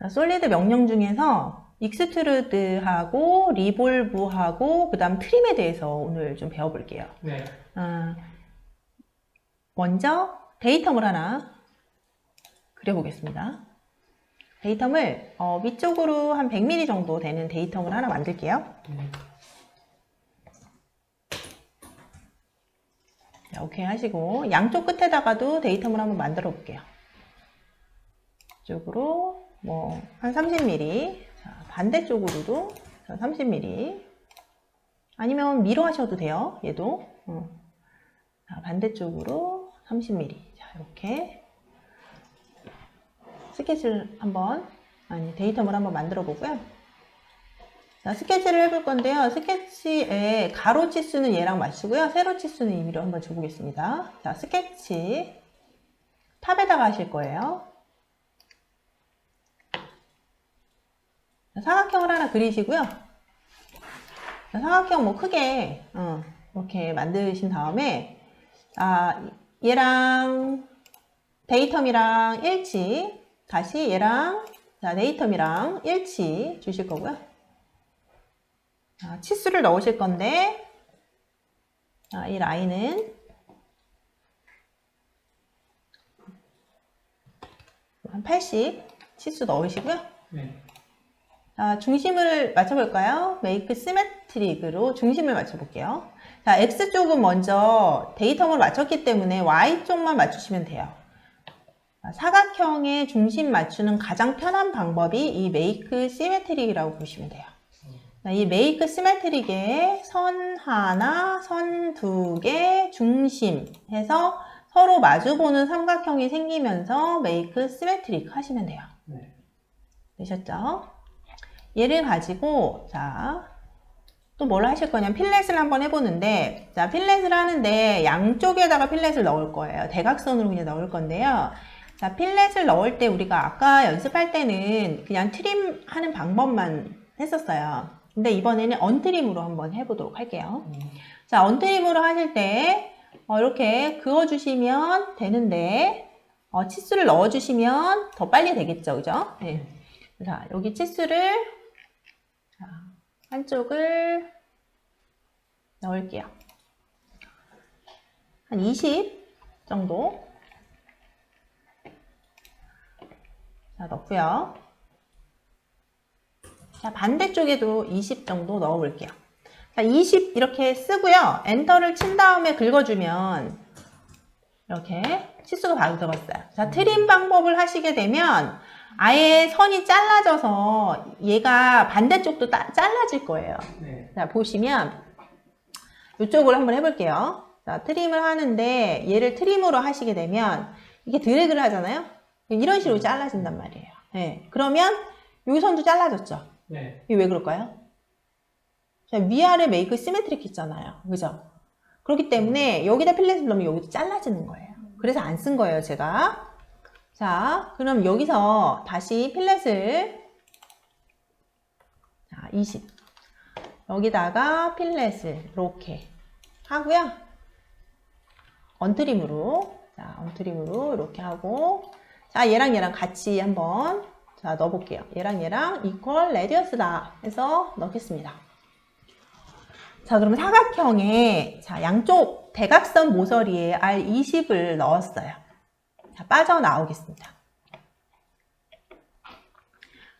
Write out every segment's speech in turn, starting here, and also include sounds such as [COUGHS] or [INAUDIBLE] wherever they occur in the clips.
자, 솔리드 명령 중에서 익스트루드하고 리볼브하고 그 다음 트림에 대해서 오늘 좀 배워볼게요. 네. 아, 먼저 데이텀을 하나 그려보겠습니다. 데이텀을 어, 위쪽으로 한 100mm 정도 되는 데이텀을 하나 만들게요. 네. 자, 오케이 하시고 양쪽 끝에다가도 데이텀을 한번 만들어 볼게요. 이쪽으로 뭐 한 30mm, 자, 반대쪽으로도 30mm, 아니면 미로 하셔도 돼요. 얘도 어. 자, 반대쪽으로 30mm. 자, 이렇게 스케치를 한번 아니 데이텀을 한번 만들어 보고요. 자, 스케치를 해볼 건데요. 스케치의 가로 치수는 얘랑 맞추고요. 세로 치수는 임의로 한번 줘보겠습니다. 자, 스케치 탑에다가 하실 거예요. 자, 사각형을 하나 그리시고요. 자, 사각형 뭐 크게 어, 이렇게 만드신 다음에 아, 얘랑 데이텀이랑 일치 다시 얘랑 자, 데이텀이랑 일치 주실 거고요. 자, 치수를 넣으실 건데 자, 이 라인은 한 80 치수 넣으시고요. 네. 자, 중심을 맞춰볼까요? 메이크 시메트릭으로 중심을 맞춰볼게요. 자, X쪽은 먼저 데이텀을 맞췄기 때문에 Y쪽만 맞추시면 돼요. 자, 사각형의 중심 맞추는 가장 편한 방법이 이 메이크 시메트릭이라고 보시면 돼요. 자, 이 메이크 시메트릭에 선 하나, 선 두 개, 중심 해서 서로 마주보는 삼각형이 생기면서 메이크 시메트릭 하시면 돼요. 네. 되셨죠? 얘를 가지고 자, 또 뭘 하실 거냐면 필렛을 한번 해보는데 자, 필렛을 하는데 양쪽에다가 필렛을 넣을 거예요. 대각선으로 그냥 넣을 건데요. 자, 필렛을 넣을 때 우리가 아까 연습할 때는 그냥 트림 하는 방법만 했었어요. 근데 이번에는 언트림으로 한번 해보도록 할게요. 음, 자, 언트림으로 하실 때 어, 이렇게 그어주시면 되는데 어, 치수를 넣어주시면 더 빨리 되겠죠, 그죠? 네. 자, 여기 치수를 자, 한쪽을 넣을게요. 한 20 정도. 자, 넣고요. 자, 반대쪽에도 20 정도 넣어 볼게요. 자, 20 이렇게 쓰고요. 엔터를 친 다음에 긁어주면 이렇게 치수가 바로 들어갔어요. 자, 트림 방법을 하시게 되면 아예 선이 잘라져서 얘가 반대쪽도 따- 잘라질 거예요. 네. 자, 보시면 이쪽으로 한번 해볼게요. 자, 트림을 하는데 얘를 트림으로 하시게 되면 이게 드래그를 하잖아요. 이런 식으로 잘라진단 말이에요. 네. 그러면 이 선도 잘라졌죠. 네. 이게 왜 그럴까요? 자, 위아래 메이크 시메트릭 있잖아요. 그죠? 그렇기 때문에 여기다 필렛을 넣으면 여기도 잘라지는 거예요. 그래서 안 쓴 거예요, 제가. 자, 그럼 여기서 다시 필렛을 자, 20 여기다가 필렛을 이렇게 하고요. 언트림으로 자, 언트림으로 이렇게 하고 자, 얘랑 얘랑 같이 한번 자, 넣어볼게요. 얘랑 얘랑 이퀄 레디어스다 해서 넣겠습니다. 자, 그럼 사각형에 자, 양쪽 대각선 모서리에 R20을 넣었어요. 자, 빠져나오겠습니다.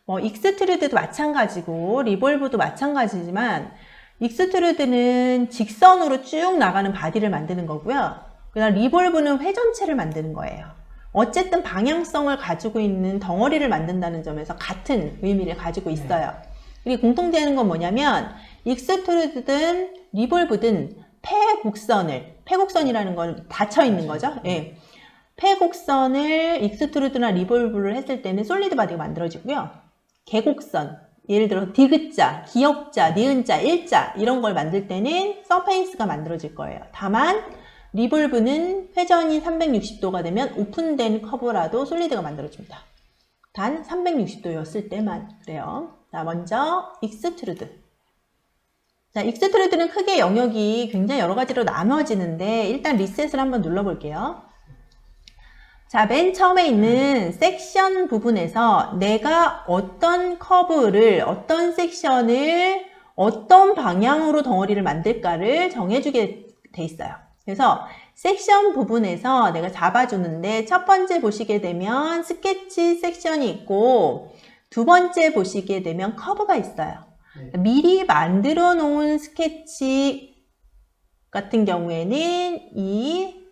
뭐 익스트루드도 마찬가지고 리볼브도 마찬가지지만 익스트루드는 직선으로 쭉 나가는 바디를 만드는 거고요. 그다음 리볼브는 회전체를 만드는 거예요. 어쨌든 방향성을 가지고 있는 덩어리를 만든다는 점에서 같은 의미를 가지고 있어요. 이게 공통되는 건 뭐냐면 익스트루드든 리볼브든 폐곡선을 폐곡선이라는 건 닫혀 있는 거죠. 예. 폐곡선을 익스트루드나 리볼브를 했을 때는 솔리드 바디가 만들어지고요. 개곡선, 예를 들어 디귿자, 기역자, 니은자, 일자 이런 걸 만들 때는 서페이스가 만들어질 거예요. 다만 리볼브는 회전이 360도가 되면 오픈된 커브라도 솔리드가 만들어집니다. 단 360도였을 때만 그래요. 자, 먼저 익스트루드. 자, 익스트루드는 크게 영역이 굉장히 여러 가지로 나눠지는데 일단 리셋을 한번 눌러볼게요. 자, 맨 처음에 있는 섹션 부분에서 내가 어떤 커브를, 어떤 섹션을 어떤 방향으로 덩어리를 만들까를 정해주게 돼 있어요. 그래서 섹션 부분에서 내가 잡아주는데 첫 번째 보시게 되면 스케치 섹션이 있고 두 번째 보시게 되면 커브가 있어요. 네. 미리 만들어 놓은 스케치 같은 경우에는 이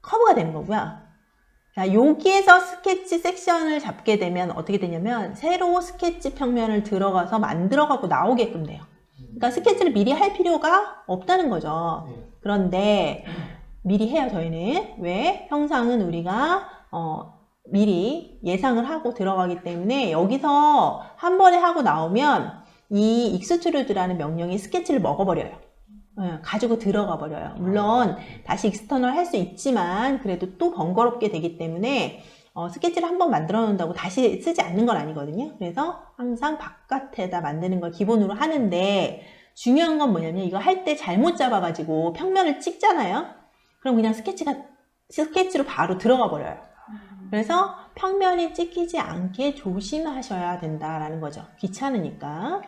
커브가 되는 거고요. 자, 여기에서 스케치 섹션을 잡게 되면 어떻게 되냐면 새로 스케치 평면을 들어가서 만들어가고 나오게끔 돼요. 그러니까 스케치를 미리 할 필요가 없다는 거죠. 네. 그런데 미리 해요 저희는 왜 형상은 우리가 어, 미리 예상을 하고 들어가기 때문에 여기서 한 번에 하고 나오면 이 익스트루드라는 명령이 스케치를 먹어버려요. 예, 가지고 들어가 버려요. 물론 다시 익스터널 할 수 있지만 그래도 또 번거롭게 되기 때문에 어, 스케치를 한번 만들어 놓는다고 다시 쓰지 않는 건 아니거든요. 그래서 항상 바깥에다 만드는 걸 기본으로 하는데 중요한 건 뭐냐면 이거 할 때 잘못 잡아가지고 평면을 찍잖아요. 그럼 그냥 스케치가 스케치로 바로 들어가 버려요. 그래서 평면이 찍히지 않게 조심하셔야 된다라는 거죠. 귀찮으니까.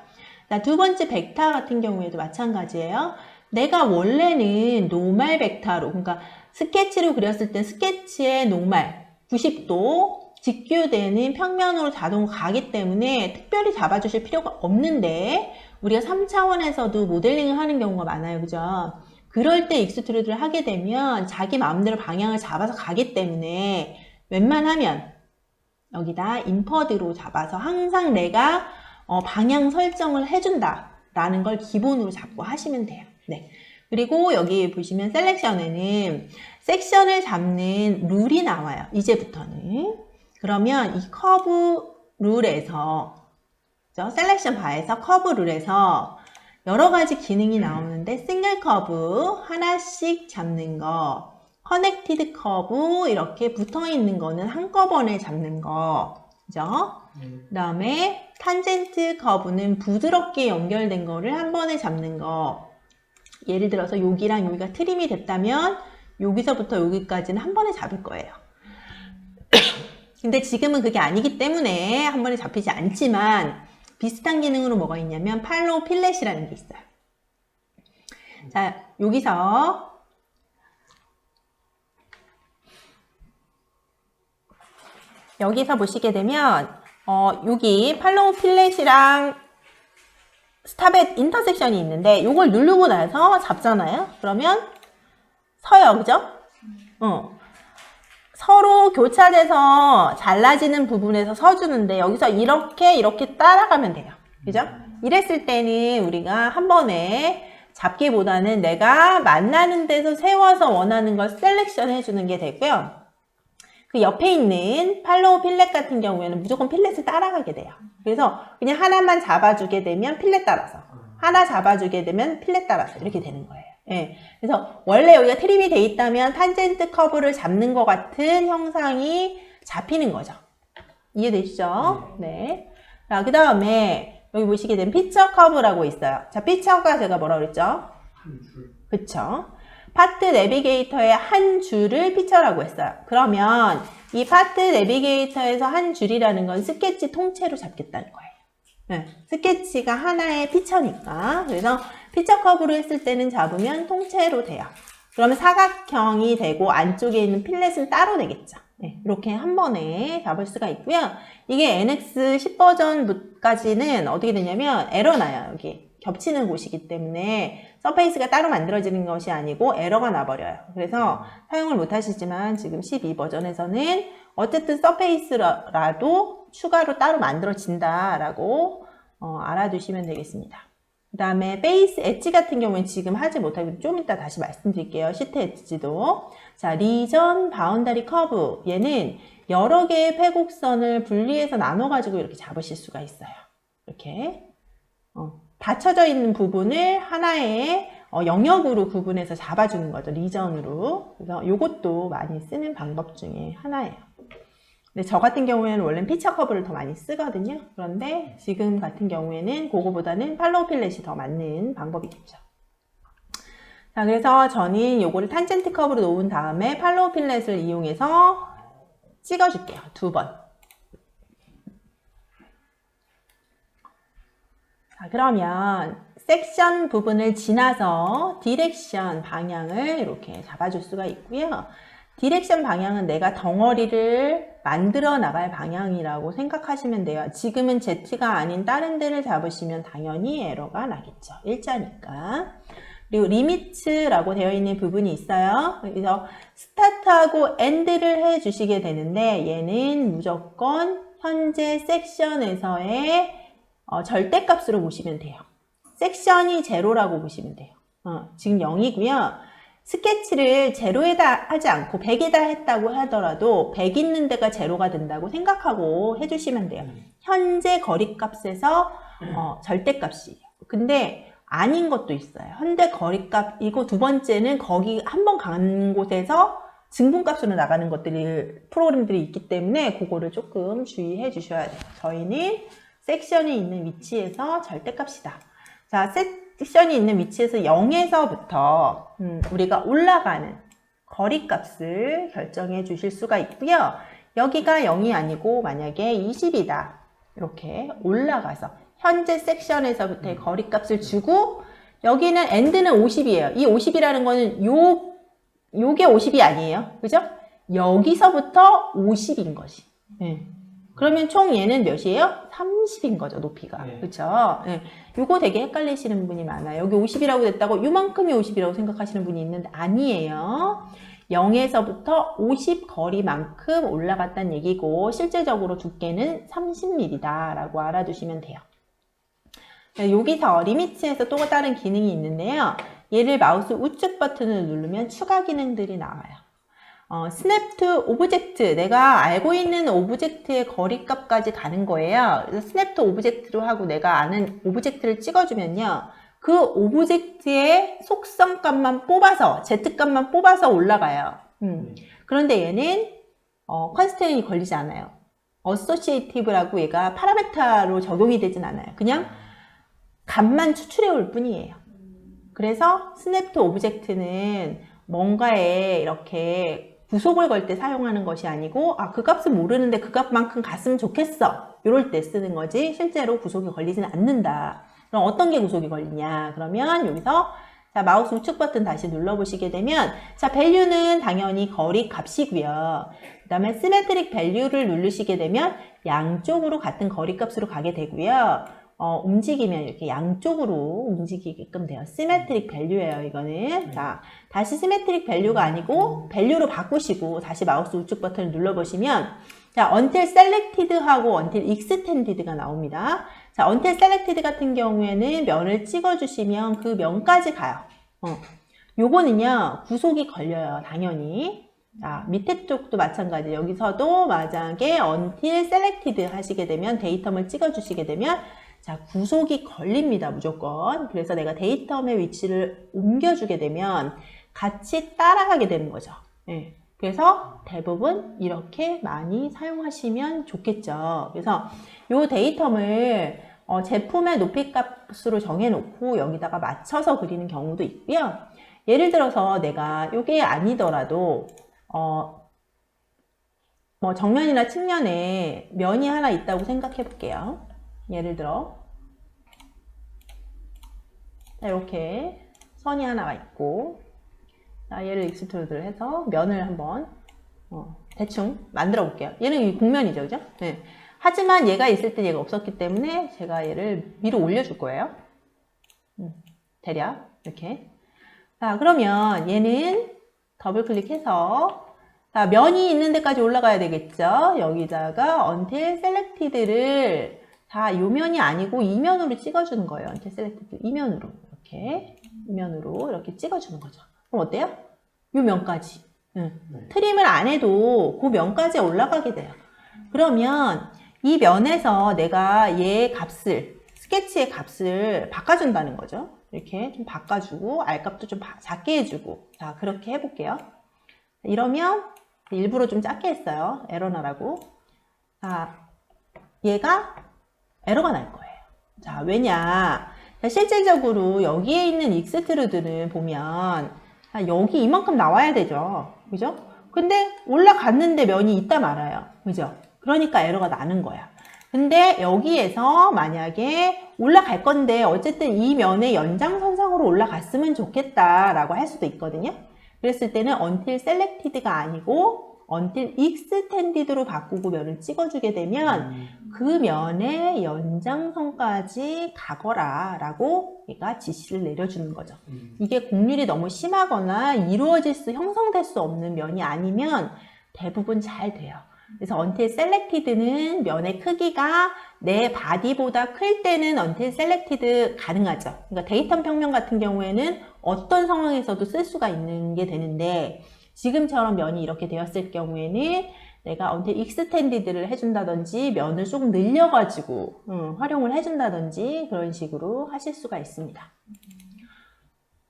자, 두 번째 벡터 같은 경우에도 마찬가지예요. 내가 원래는 노말 벡터로, 그러니까 스케치로 그렸을 때 스케치의 노말 90도 직교되는 평면으로 자동 가기 때문에 특별히 잡아주실 필요가 없는데 우리가 3차원에서도 모델링을 하는 경우가 많아요. 그죠? 그럴 때 익스트루드를 하게 되면 자기 마음대로 방향을 잡아서 가기 때문에 웬만하면 여기다 인퍼드로 잡아서 항상 내가 어, 방향 설정을 해준다 라는 걸 기본으로 잡고 하시면 돼요. 네. 그리고 여기 보시면 셀렉션에는 섹션을 잡는 룰이 나와요. 이제부터는. 그러면 이 커브 룰에서 그죠? 셀렉션 바에서 커브 룰에서 여러 가지 기능이 나오는데 싱글 커브 하나씩 잡는 거 커넥티드 커브 이렇게 붙어 있는 거는 한꺼번에 잡는 거 그죠? 네. 그 다음에 탄젠트 커브는 부드럽게 연결된 거를 한 번에 잡는 거. 예를 들어서 여기랑 여기가 트림이 됐다면 여기서부터 여기까지는 한 번에 잡을 거예요. [COUGHS] 근데 지금은 그게 아니기 때문에 한 번에 잡히지 않지만 비슷한 기능으로 뭐가 있냐면 팔로우 필렛이라는 게 있어요. 자, 여기서 여기서 보시게 되면 어, 여기 팔로우 필렛이랑 스탑의 인터섹션이 있는데 이걸 누르고 나서 잡잖아요. 그러면 서요, 그죠? 어. 서로 교차돼서 잘라지는 부분에서 서주는데 여기서 이렇게 이렇게 따라가면 돼요. 그죠? 이랬을 때는 우리가 한 번에 잡기보다는 내가 만나는 데서 세워서 원하는 걸 셀렉션 해주는 게 되고요. 그 옆에 있는 팔로우 필렛 같은 경우에는 무조건 필렛을 따라가게 돼요. 그래서 그냥 하나만 잡아주게 되면 필렛 따라서, 하나 잡아주게 되면 필렛 따라서 이렇게 되는 거예요. 예. 그래서 원래 여기가 트림이 돼 있다면 탄젠트 커브를 잡는 것 같은 형상이 잡히는 거죠. 이해되시죠? 네. 자, 그 다음에 여기 보시게 되면 피처 커브라고 있어요. 자, 피처가 제가 뭐라 그랬죠? 그쵸? 파트 내비게이터의 한 줄을 피처라고 했어요. 그러면 이 파트 내비게이터에서 한 줄이라는 건 스케치 통째로 잡겠다는 거예요. 네, 스케치가 하나의 피처니까. 그래서 피처 커브로 했을 때는 잡으면 통째로 돼요. 그러면 사각형이 되고 안쪽에 있는 필렛은 따로 되겠죠. 네, 이렇게 한 번에 잡을 수가 있고요. 이게 NX 10버전까지는 어떻게 되냐면 에러 나요, 여기. 겹치는 곳이기 때문에 서페이스가 따로 만들어지는 것이 아니고 에러가 나버려요. 그래서 사용을 못 하시지만 지금 12버전에서는 어쨌든 서페이스라도 추가로 따로 만들어진다라고 어, 알아두시면 되겠습니다. 그 다음에 베이스 엣지 같은 경우는 지금 하지 못하고 좀 이따 다시 말씀드릴게요. 시트 엣지도. 자, 리전 바운다리 커브. 얘는 여러 개의 회곡선을 분리해서 나눠가지고 이렇게 잡으실 수가 있어요. 이렇게. 어, 닫혀져 있는 부분을 하나의 어, 영역으로 구분해서 잡아주는 거죠. 리전으로. 그래서 이것도 많이 쓰는 방법 중에 하나예요. 근데 저 같은 경우에는 원래는 피처 커브를 더 많이 쓰거든요. 그런데 지금 같은 경우에는 그거보다는 팔로우 필렛이 더 맞는 방법이겠죠. 자, 그래서 저는 요거를 탄젠트 커브로 놓은 다음에 팔로우 필렛을 이용해서 찍어줄게요. 두 번. 자, 그러면 섹션 부분을 지나서 디렉션 방향을 이렇게 잡아줄 수가 있고요. 디렉션 방향은 내가 덩어리를 만들어 나갈 방향이라고 생각하시면 돼요. 지금은 Z가 아닌 다른 데를 잡으시면 당연히 에러가 나겠죠. 일자니까. 그리고 리미트라고 되어 있는 부분이 있어요. 그래서 스타트하고 엔드를 해 주시게 되는데 얘는 무조건 현재 섹션에서의 어, 절대값으로 보시면 돼요. 섹션이 제로라고 보시면 돼요. 어, 지금 0이고요. 스케치를 제로에다 하지 않고 100에다 했다고 하더라도 100 있는 데가 제로가 된다고 생각하고 해주시면 돼요. 현재 거리값에서 어, 절대값이에요. 근데 아닌 것도 있어요. 현재 거리값 이거 두 번째는 거기 한 번 간 곳에서 증분값으로 나가는 것들이 프로그램들이 있기 때문에 그거를 조금 주의해 주셔야 돼요. 저희는 섹션이 있는 위치에서 절대값이다. 자, 섹션이 있는 위치에서 0에서부터 음, 우리가 올라가는 거리값을 결정해 주실 수가 있고요. 여기가 0이 아니고 만약에 20이다. 이렇게 올라가서 현재 섹션에서부터의 거리값을 주고 여기는 엔드는 50이에요. 이 50이라는 거는 요 요게 50이 아니에요. 그죠? 여기서부터 50인 것이. 예. 그러면 총 얘는 몇이에요? 30인 거죠, 높이가. 네. 그쵸? 예. 요거 되게 헷갈리시는 분이 많아요. 여기 50이라고 됐다고 요만큼이 50이라고 생각하시는 분이 있는데 아니에요. 0에서부터 50 거리만큼 올라갔다는 얘기고 실제적으로 두께는 30mm다 라고 알아두시면 돼요. 네, 여기서 리미트에서 또 다른 기능이 있는데요. 얘를 마우스 우측 버튼을 누르면 추가 기능들이 나와요. 어, 스냅 투 오브젝트 내가 알고 있는 오브젝트의 거리값까지 가는 거예요. 그래서 스냅 투 오브젝트로 하고 내가 아는 오브젝트를 찍어주면요. 그 오브젝트의 속성값만 뽑아서 Z값만 뽑아서 올라가요. 음. 그런데 얘는 어, 컨스테인이 걸리지 않아요. 어소시에이티브라고 얘가 파라메타로 적용이 되진 않아요. 그냥 값만 추출해 올 뿐이에요. 그래서 스냅 투 오브젝트는 뭔가에 이렇게 구속을 걸 때 사용하는 것이 아니고 아 그 값은 모르는데 그 값만큼 갔으면 좋겠어. 이럴 때 쓰는 거지. 실제로 구속이 걸리지는 않는다. 그럼 어떤 게 구속이 걸리냐? 그러면 여기서 자 마우스 우측 버튼 다시 눌러보시게 되면 자 밸류는 당연히 거리 값이고요. 그 다음에 시메트릭 밸류를 누르시게 되면 양쪽으로 같은 거리 값으로 가게 되고요 어, 움직이면 이렇게 양쪽으로 움직이게끔 돼요. 시메트릭 밸류예요, 이거는. 자, 다시 시메트릭 밸류가 아니고 밸류로 바꾸시고 다시 마우스 우측 버튼을 눌러보시면 자, until selected 하고 until extended가 나옵니다. 자, until selected 같은 경우에는 면을 찍어주시면 그 면까지 가요. 어. 요거는요, 구속이 걸려요, 당연히. 자, 밑에 쪽도 마찬가지. 여기서도 만약에 until selected 하시게 되면 데이터를 찍어주시게 되면 자, 구속이 걸립니다, 무조건. 그래서 내가 데이터의 위치를 옮겨주게 되면 같이 따라가게 되는 거죠. 예. 그래서 대부분 이렇게 많이 사용하시면 좋겠죠. 그래서 이 데이터를 어, 제품의 높이 값으로 정해놓고 여기다가 맞춰서 그리는 경우도 있고요. 예를 들어서 내가 이게 아니더라도 어, 뭐 정면이나 측면에 면이 하나 있다고 생각해 볼게요. 예를 들어 자, 이렇게 선이 하나가 있고 자, 얘를 익스트루드를 해서 면을 한번 어, 대충 만들어 볼게요. 얘는 이 국면이죠, 그죠? 네. 하지만 얘가 있을 때 얘가 없었기 때문에 제가 얘를 위로 올려 줄 거예요. 음, 대략 이렇게. 자, 그러면 얘는 더블 클릭해서 자, 면이 있는 데까지 올라가야 되겠죠? 여기다가 until selected를 자, 요 면이 아니고 이면으로 찍어주는 거예요. until selected 이면으로 이렇게 이면으로 이렇게 찍어주는 거죠. 그럼 어때요? 요 면까지. 응. 네. 트림을 안 해도 그 면까지 올라가게 돼요. 그러면 이 면에서 내가 얘 값을 스케치의 값을 바꿔준다는 거죠. 이렇게 좀 바꿔주고 R값도 좀 바- 작게 해주고 자 그렇게 해볼게요. 이러면 일부러 좀 작게 했어요. 에러 나라고. 자 얘가 에러가 날 거예요. 자 왜냐? 자, 실질적으로 여기에 있는 익스트루드는 보면 자, 여기 이만큼 나와야 되죠. 그죠? 근데 올라갔는데 면이 있다 말아요. 그죠? 그러니까 에러가 나는 거야. 근데 여기에서 만약에 올라갈 건데 어쨌든 이 면의 연장선상으로 올라갔으면 좋겠다라고 할 수도 있거든요. 그랬을 때는 until selected가 아니고 until extended로 바꾸고 면을 찍어주게 되면 그 면의 연장선까지 가거라 라고 얘가 지시를 내려주는 거죠. 이게 곡률이 너무 심하거나 이루어질 수, 형성될 수 없는 면이 아니면 대부분 잘 돼요. 그래서 until selected는 면의 크기가 내 바디보다 클 때는 until selected 가능하죠. 그러니까 데이터 평면 같은 경우에는 어떤 상황에서도 쓸 수가 있는 게 되는데 지금처럼 면이 이렇게 되었을 경우에는 내가 until extended를 해준다든지 면을 조금 늘려가지고 음, 활용을 해준다든지 그런 식으로 하실 수가 있습니다.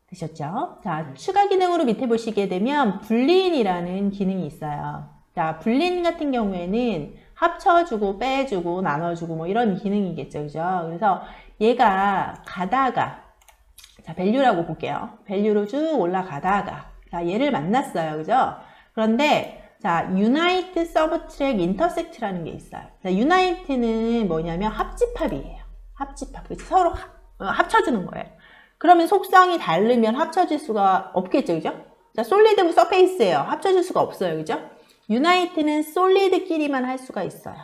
되셨죠? 자, 추가 기능으로 밑에 보시게 되면 불린이라는 기능이 있어요. 자, 불린 같은 경우에는 합쳐주고 빼주고 나눠주고 뭐 이런 기능이겠죠. 그죠? 그래서 얘가 가다가 자, 밸류라고 볼게요. 밸류로 쭉 올라가다가 자, 얘를 만났어요. 그죠? 그런데 자, unite, subtract, intersect라는 게 있어요. 자, unite는 뭐냐면 합집합이에요. 합집합. 서로 합, 어, 합쳐주는 거예요. 그러면 속성이 다르면 합쳐질 수가 없겠죠. 그죠? 자, 솔리드 서페이스예요. 합쳐질 수가 없어요. 그죠? 유나이트는 솔리드끼리만 할 수가 있어요.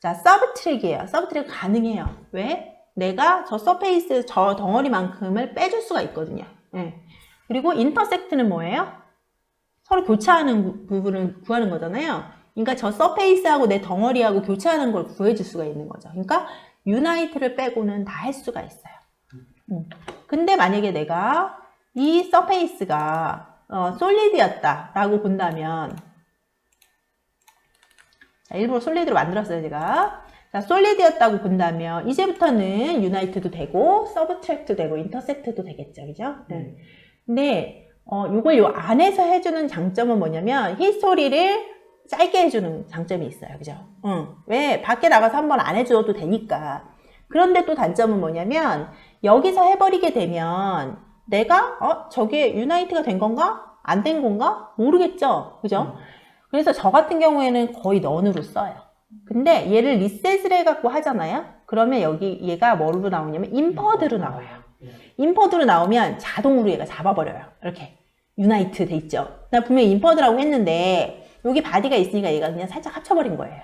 자, 서브 트랙이에요. 서브 트랙 가능해요. 왜? 내가 저 서페이스, 저 덩어리만큼을 빼줄 수가 있거든요. 예. 그리고 인터섹트는 뭐예요? 서로 교차하는 부- 부분을 구하는 거잖아요. 그러니까 저 서페이스하고 내 덩어리하고 교차하는 걸 구해줄 수가 있는 거죠. 그러니까 유나이트를 빼고는 다 할 수가 있어요. 음. 근데 만약에 내가 이 서페이스가 어, 솔리드였다라고 본다면 자, 일부러 솔리드로 만들었어요, 제가. 자, 솔리드였다고 본다면, 이제부터는 유나이트도 되고, 서브트랙도 되고, 인터섹트도 되겠죠, 그죠? 네. 근데, 어, 요걸 요 안에서 해주는 장점은 뭐냐면, 히스토리를 짧게 해주는 장점이 있어요, 그죠? 응. 왜? 밖에 나가서 한번 안 해줘도 되니까. 그런데 또 단점은 뭐냐면, 여기서 해버리게 되면, 내가, 어, 저게 유나이트가 된 건가? 안 된 건가? 모르겠죠? 그죠? 그래서 저 같은 경우에는 거의 넌으로 써요. 근데 얘를 리셋을 해갖고 하잖아요? 그러면 여기 얘가 뭐로 나오냐면 인퍼드로 나와요. 인퍼드로 나오면 자동으로 얘가 잡아버려요. 이렇게. 유나이트 돼 있죠. 나 분명히 인퍼드라고 했는데 여기 바디가 있으니까 얘가 그냥 살짝 합쳐버린 거예요.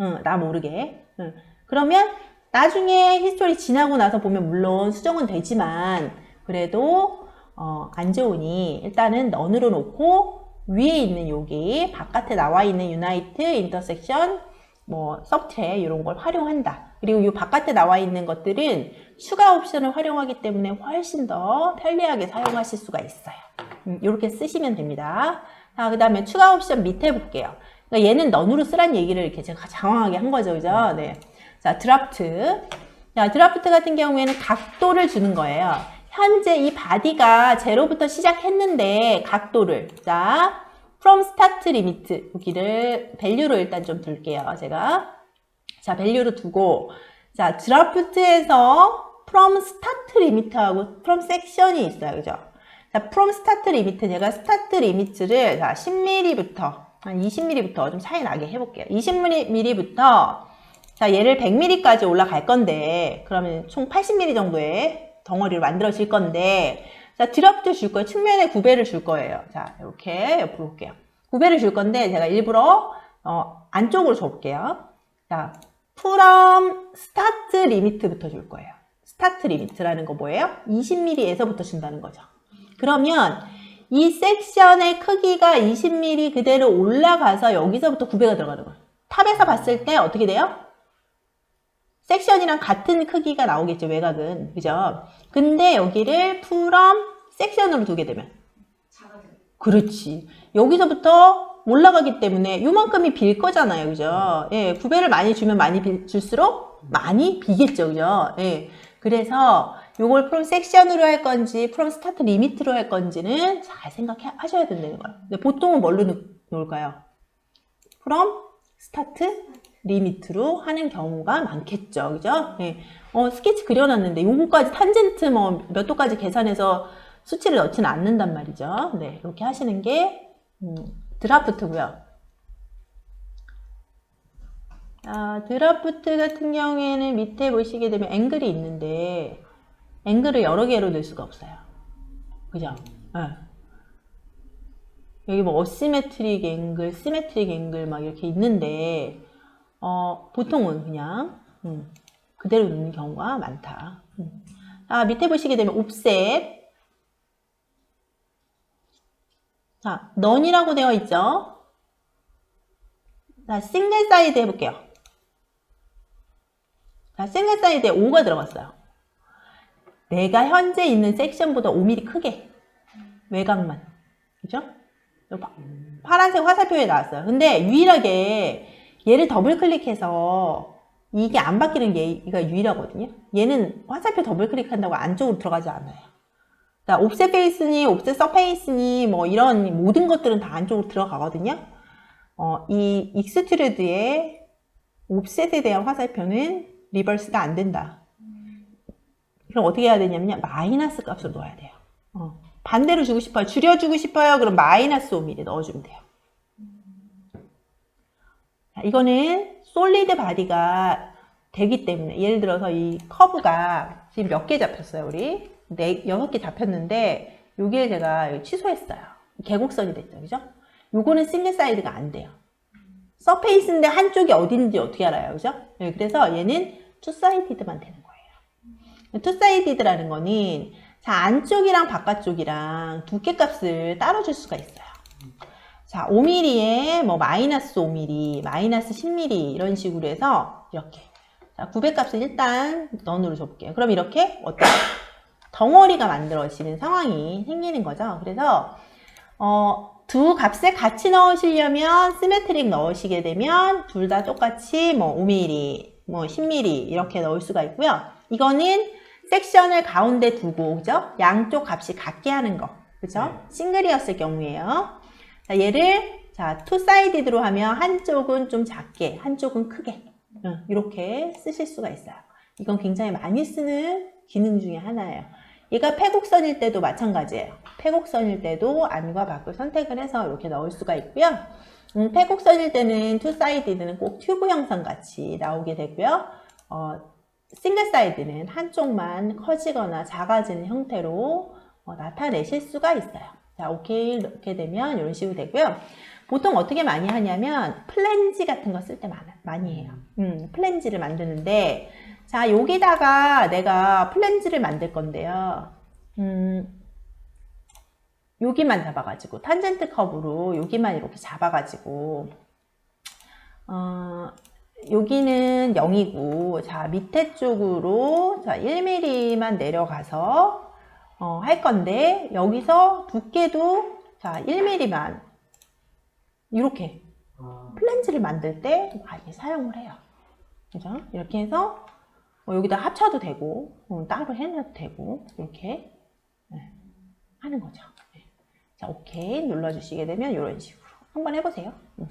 응, 나 모르게. 응. 그러면 나중에 히스토리 지나고 나서 보면 물론 수정은 되지만 그래도 어, 안 좋으니 일단은 넌으로 놓고 위에 있는 여기 바깥에 나와 있는 유나이트, 인터섹션, 뭐 서브트랙 이런 걸 활용한다. 그리고 이 바깥에 나와 있는 것들은 추가 옵션을 활용하기 때문에 훨씬 더 편리하게 사용하실 수가 있어요. 음, 이렇게 쓰시면 됩니다. 자, 그 다음에 추가 옵션 밑에 볼게요. 그러니까 얘는 넌으로 쓰란 얘기를 이렇게 제가 장황하게 한 거죠. 그죠? 네. 자, 드라프트. 자, 드라프트 같은 경우에는 각도를 주는 거예요. 현재 이 바디가 제로부터 시작했는데 각도를 자 from start limit 여기를 value로 일단 좀 둘게요 제가 자 value로 두고 자 드라프트에서 from start limit하고 from section이 있어요 그죠 자 from start limit 제가 start limit를 자 10mm부터 한 20mm부터 좀 차이 나게 해볼게요 20mm부터 자 얘를 100mm까지 올라갈 건데 그러면 총 80mm 정도의 덩어리로 만들어질 건데 자 드라프트 줄 거예요. 측면에 9배를 줄 거예요. 자 이렇게 옆으로 볼게요. 9배를 줄 건데 제가 일부러 어, 안쪽으로 줘 볼게요. 자 from start limit부터 줄 거예요. Start limit라는 거 뭐예요? 20mm에서부터 준다는 거죠. 그러면 이 섹션의 크기가 20mm 그대로 올라가서 여기서부터 9배가 들어가는 거예요. 탑에서 봤을 때 어떻게 돼요? 섹션이랑 같은 크기가 나오겠죠, 외곽은. 그죠? 근데 여기를 from 섹션으로 두게 되면. 그렇지. 여기서부터 올라가기 때문에 요만큼이 빌 거잖아요. 그죠? 예, 구배를 많이 주면 많이 빌, 줄수록 많이 비겠죠. 그죠? 예. 그래서 요걸 from 섹션으로 할 건지 from 스타트 리미트로 할 건지는 잘 생각하셔야 된다는 거예요. 근데 보통은 뭘로 놓- 놓을까요? from 스타트 리미트로 하는 경우가 많겠죠. 그죠? 예. 어, 스케치 그려놨는데 요거까지 탄젠트 뭐 몇 도까지 계산해서 수치를 넣지는 않는단 말이죠. 네, 이렇게 하시는 게 음, 드라프트고요. 아, 드라프트 같은 경우에는 밑에 보시게 되면 앵글이 있는데 앵글을 여러 개로 넣을 수가 없어요. 그죠? 예. 여기 뭐 어시메트릭 앵글, 시메트릭 앵글 막 이렇게 있는데 어, 보통은 그냥 음, 그대로 넣는 경우가 많다. 음. 아, 밑에 보시게 되면 옵셋 자, 넌이라고 되어 있죠? 자, 싱글 사이드 해볼게요. 자, 싱글 사이드에 5가 들어갔어요. 내가 현재 있는 섹션보다 5mm 크게. 외곽만. 그죠? 파- 파란색 화살표에 나왔어요. 근데 유일하게 얘를 더블 클릭해서 이게 안 바뀌는 게 얘가 유일하거든요. 얘는 화살표 더블 클릭한다고 안쪽으로 들어가지 않아요. 자, 옵셋 페이스니, 옵셋 서페이스니, 뭐 이런 모든 것들은 다 안쪽으로 들어가거든요. 어, 이 익스트루드의 옵셋에 대한 화살표는 리버스가 안 된다. 그럼 어떻게 해야 되냐면 마이너스 값을 넣어야 돼요. 어, 반대로 주고 싶어요. 줄여주고 싶어요. 그럼 마이너스 5mm 넣어주면 돼요. 자, 이거는 솔리드 바디가 되기 때문에 예를 들어서 이 커브가 지금 몇 개 잡혔어요 우리 네 여섯 개 잡혔는데 여기에 제가 취소했어요 계곡선이 됐죠 그죠 요거는 싱글 사이드가 안 돼요 서페이스인데 한쪽이 어딘지 어떻게 알아요 그죠 네, 그래서 얘는 투 사이디드만 되는 거예요 투 사이디드라는 거는 자 안쪽이랑 바깥쪽이랑 두께 값을 따로 줄 수가 있어요 자, 5mm에 뭐 마이너스 5mm, 마이너스 10mm 이런 식으로 해서 이렇게. 자, 900값을 일단 넌으로 줘볼게요. 그럼 이렇게 어떤 덩어리가 만들어지는 상황이 생기는 거죠. 그래서 어, 두 값을 같이 넣으시려면 시메트릭 넣으시게 되면 둘 다 똑같이 뭐 5mm, 뭐 10mm 이렇게 넣을 수가 있고요. 이거는 섹션을 가운데 두고 그죠? 양쪽 값이 같게 하는 거. 그죠? 싱글이었을 경우에요. 자, 얘를 자, 투 사이디드로 하면 한쪽은 좀 작게, 한쪽은 크게 응, 이렇게 쓰실 수가 있어요. 이건 굉장히 많이 쓰는 기능 중에 하나예요. 얘가 패곡선일 때도 마찬가지예요. 패곡선일 때도 안과 밖을 선택을 해서 이렇게 넣을 수가 있고요. 음, 패곡선일 때는 투 사이디드는 꼭 튜브 형상 같이 나오게 되고요. 어, 싱글 사이드는 한쪽만 커지거나 작아지는 형태로 어, 나타내실 수가 있어요. 자, 오케이 이렇게 되면 이런 식으로 되고요. 보통 어떻게 많이 하냐면 플랜지 같은 거 쓸 때 많이 해요. 음, 플랜지를 만드는데 자, 여기다가 내가 플랜지를 만들 건데요. 음, 여기만 잡아가지고 탄젠트 컵으로 여기만 이렇게 잡아가지고 어, 여기는 0이고 자 밑에 쪽으로 자 1mm만 내려가서 어, 할 건데 여기서 두께도 자 1mm만 이렇게 아, 플랜지를 만들 때 많이 사용을 해요. 그죠? 이렇게 해서 뭐 여기다 합쳐도 되고 어, 따로 해놔도 되고 이렇게 네, 하는 거죠. 네. 자 오케이 눌러주시게 되면 이런 식으로 한번 해보세요. 음.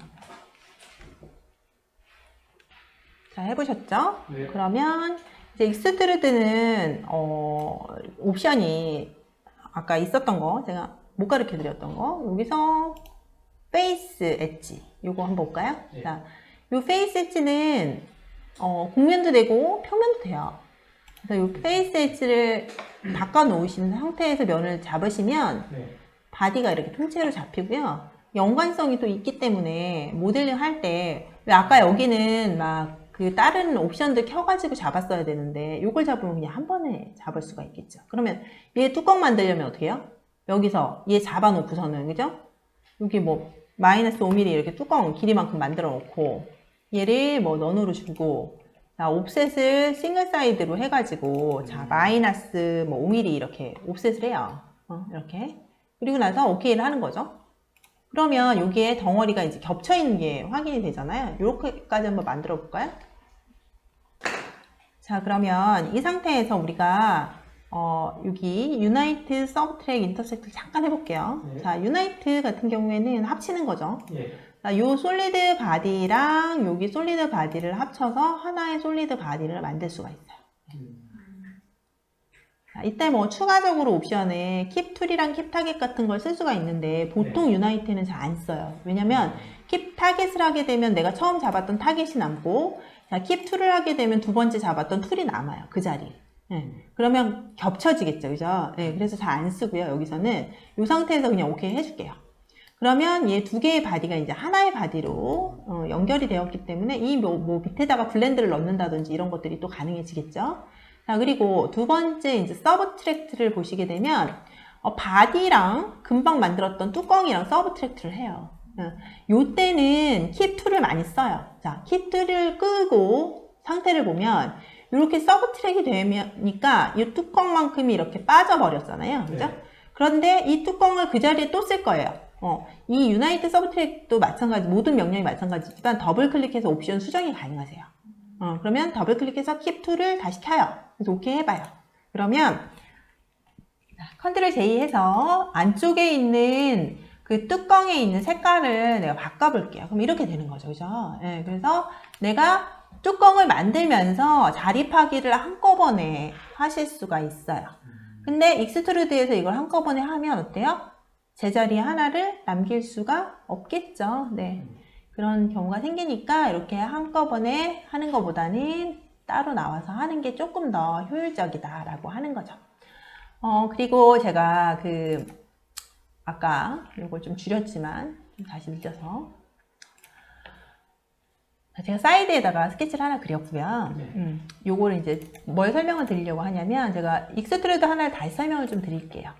자 해보셨죠? 네. 그러면 이제 익스트루드는 어, 옵션이 아까 있었던 거 제가 못 가르쳐 드렸던 거 여기서 페이스 엣지 요거 한번 볼까요? 네. 자, 요 페이스 엣지는 어, 공면도 되고 평면도 돼요. 그래서 요 페이스 엣지를 바꿔 놓으신 상태에서 면을 잡으시면 네. 바디가 이렇게 통째로 잡히고요. 연관성이 또 있기 때문에 모델링 할 때 왜 아까 여기는 막 그 다른 옵션들 켜가지고 잡았어야 되는데 이걸 잡으면 그냥 한 번에 잡을 수가 있겠죠. 그러면 얘 뚜껑 만들려면 어떻게 해요? 여기서 얘 잡아놓고서는 그죠? 여기 뭐 마이너스 5mm 이렇게 뚜껑 길이만큼 만들어 놓고 얘를 뭐 넌으로 주고 자, 옵셋을 싱글 사이드로 해가지고 자 마이너스 뭐 5mm 이렇게 옵셋을 해요. 어, 이렇게 그리고 나서 오케이를 하는 거죠. 그러면 여기에 덩어리가 이제 겹쳐 있는 게 확인이 되잖아요. 이렇게까지 한번 만들어 볼까요? 자, 그러면 이 상태에서 우리가 어, 여기 유나이트 서브 트랙 인터섹트 잠깐 해볼게요. 네. 자, 유나이트 같은 경우에는 합치는 거죠. 예. 자, 요 솔리드 바디랑 여기 솔리드 바디를 합쳐서 하나의 솔리드 바디를 만들 수가 있어요. 음. 자, 이때 뭐 추가적으로 옵션에 킵 툴이랑 킵 타겟 같은 걸 쓸 수가 있는데 보통 유나이트는 잘 안 써요. 왜냐면 킵 타겟을 하게 되면 내가 처음 잡았던 타겟이 남고 자, 킵 툴을 하게 되면 두 번째 잡았던 툴이 남아요. 그 자리에. 예, 그러면 겹쳐지겠죠. 그죠? 예, 그래서 잘 안 쓰고요. 여기서는 이 상태에서 그냥 오케이 해줄게요. 그러면 얘 두 개의 바디가 이제 하나의 바디로 어, 연결이 되었기 때문에 이 뭐, 뭐 밑에다가 블렌드를 넣는다든지 이런 것들이 또 가능해지겠죠. 자, 그리고 두 번째 이제 서브 트랙트를 보시게 되면 어, 바디랑 금방 만들었던 뚜껑이랑 서브 트랙트를 해요. 어, 요 때는 킵 툴을 많이 써요. 자, 킵 툴을 끄고 상태를 보면 이렇게 서브 트랙이 되니까 이 뚜껑만큼이 이렇게 빠져버렸잖아요. 그죠? 네. 그런데 이 뚜껑을 그 자리에 또 쓸 거예요. 어, 이 유나이트 서브 트랙도 마찬가지, 모든 명령이 마찬가지지만 더블 클릭해서 옵션 수정이 가능하세요. 어, 그러면 더블 클릭해서 킵 툴을 다시 켜요. 그래서 오케이 해봐요. 그러면 자, 컨트롤 J 해서 안쪽에 있는 그 뚜껑에 있는 색깔을 내가 바꿔볼게요. 그럼 이렇게 되는 거죠. 그죠? 예, 그래서 내가 뚜껑을 만들면서 자립하기를 한꺼번에 하실 수가 있어요. 근데 익스트루드에서 이걸 한꺼번에 하면 어때요? 제자리 하나를 남길 수가 없겠죠. 네. 그런 경우가 생기니까 이렇게 한꺼번에 하는 것보다는 따로 나와서 하는 게 조금 더 효율적이다라고 하는 거죠. 어, 그리고 제가 그, 아까 이걸 좀 줄였지만, 좀 다시 늘려서. 자, 제가 사이드에다가 스케치를 하나 그렸고요. 네. 음, 요거를 이제 뭘 설명을 드리려고 하냐면, 제가 익스트루드 하나를 다시 설명을 좀 드릴게요.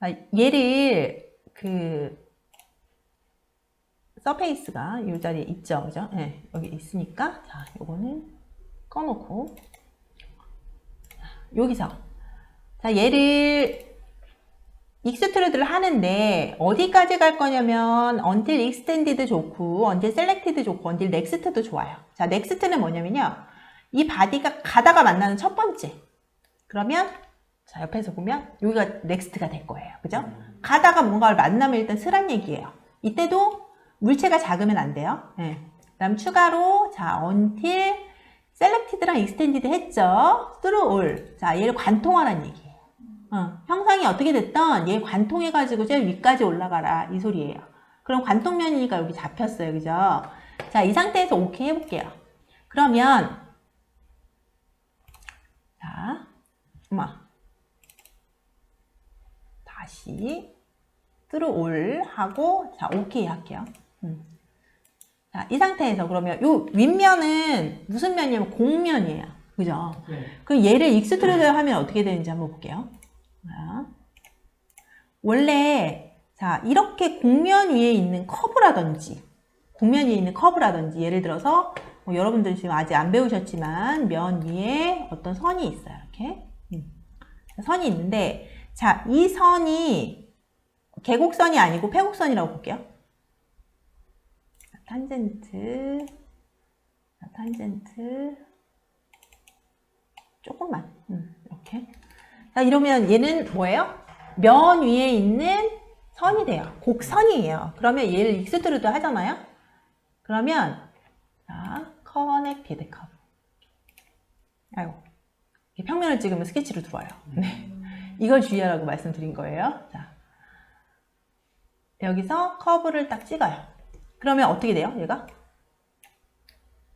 아, 얘를 그, 서페이스가 이 자리에 있죠. 그죠? 네, 여기 있으니까. 자, 요거는 꺼놓고. 자, 여기서. 자, 얘를 익스트루드를 하는데 어디까지 갈 거냐면 until extended 좋고 until selected 좋고 until next도 좋아요. 자, next는 뭐냐면요. 이 바디가 가다가 만나는 첫 번째. 그러면 자, 옆에서 보면 여기가 넥스트가 될 거예요. 그죠? 가다가 뭔가를 만나면 일단 쓰란 얘기예요. 이때도 물체가 작으면 안 돼요. 예. 그다음 추가로 자, until selected랑 extended 했죠. through all. 자, 얘를 관통하라는 얘기예요. 어, 형상이 어떻게 됐던 얘 관통해가지고 제일 위까지 올라가라 이 소리예요. 그럼 관통면이니까 여기 잡혔어요. 그죠? 자, 이 상태에서 오케이 해볼게요. 그러면 자, 엄마 다시 들어올 하고 자 오케이 할게요. 음. 자, 이 상태에서 그러면 요 윗면은 무슨 면이냐면 공면이에요. 그죠? 네. 그럼 얘를 익스트루드 하면 어떻게 되는지 한번 볼게요. 자, 원래 자 이렇게 공면 위에 있는 커브라든지 공면 위에 있는 커브라든지 예를 들어서 뭐 여러분들 지금 아직 안 배우셨지만 면 위에 어떤 선이 있어요. 이렇게 음. 선이 있는데 자 이 선이 계곡선이 아니고 패곡선이라고 볼게요. 자, 탄젠트 자, 탄젠트 조금만 음, 이렇게 자 이러면 얘는 뭐예요? 면 위에 있는 선이 돼요. 곡선이에요. 그러면 얘를 익스트루드 하잖아요. 그러면 자 커넥티드 컵 아이고 평면을 찍으면 스케치로 들어와요. 네. 이걸 주의하라고 말씀드린 거예요. 자 여기서 커브를 딱 찍어요. 그러면 어떻게 돼요? 얘가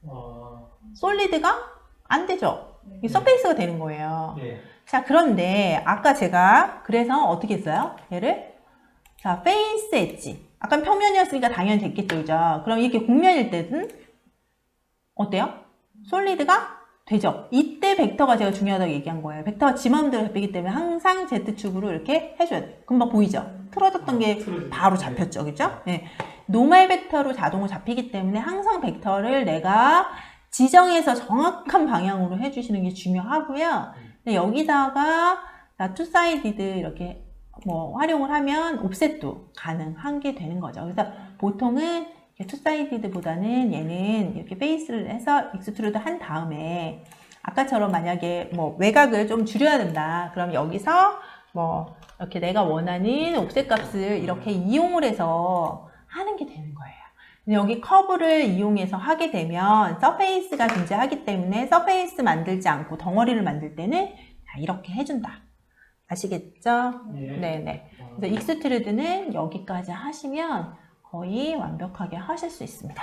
어, 솔리드가 안 되죠. 이 서페이스가 되는 거예요. 네. 자, 그런데 아까 제가 그래서 어떻게 했어요? 얘를 자, 페이스 엣지. 아까 평면이었으니까 당연히 됐겠죠, 그죠? 그럼 이렇게 곡면일 때는 어때요? 솔리드가 되죠. 이때 벡터가 제가 중요하다고 얘기한 거예요. 벡터가 지 마음대로 잡히기 때문에 항상 Z축으로 이렇게 해줘야 돼요. 금방 보이죠? 틀어졌던 게 틀어지죠. 바로 잡혔죠, 그죠? 네. 노멀 벡터로 자동으로 잡히기 때문에 항상 벡터를 내가 지정해서 정확한 방향으로 해주시는 게 중요하고요. 근데 여기다가 나 투사이디드 이렇게 뭐 활용을 하면 옵셋도 가능한 게 되는 거죠. 그래서 보통은 투 사이디드보다는 얘는 이렇게 베이스를 해서 익스트루드 한 다음에 아까처럼 만약에 뭐 외곽을 좀 줄여야 된다. 그럼 여기서 뭐 이렇게 내가 원하는 옵셋 값을 이렇게 이용을 해서 하는 게 되는 거예요. 여기 커브를 이용해서 하게 되면 서페이스가 존재하기 때문에 서페이스 만들지 않고 덩어리를 만들 때는 자, 이렇게 해준다. 아시겠죠? 예. 네네. 그래서 익스트루드는 여기까지 하시면 거의 완벽하게 하실 수 있습니다.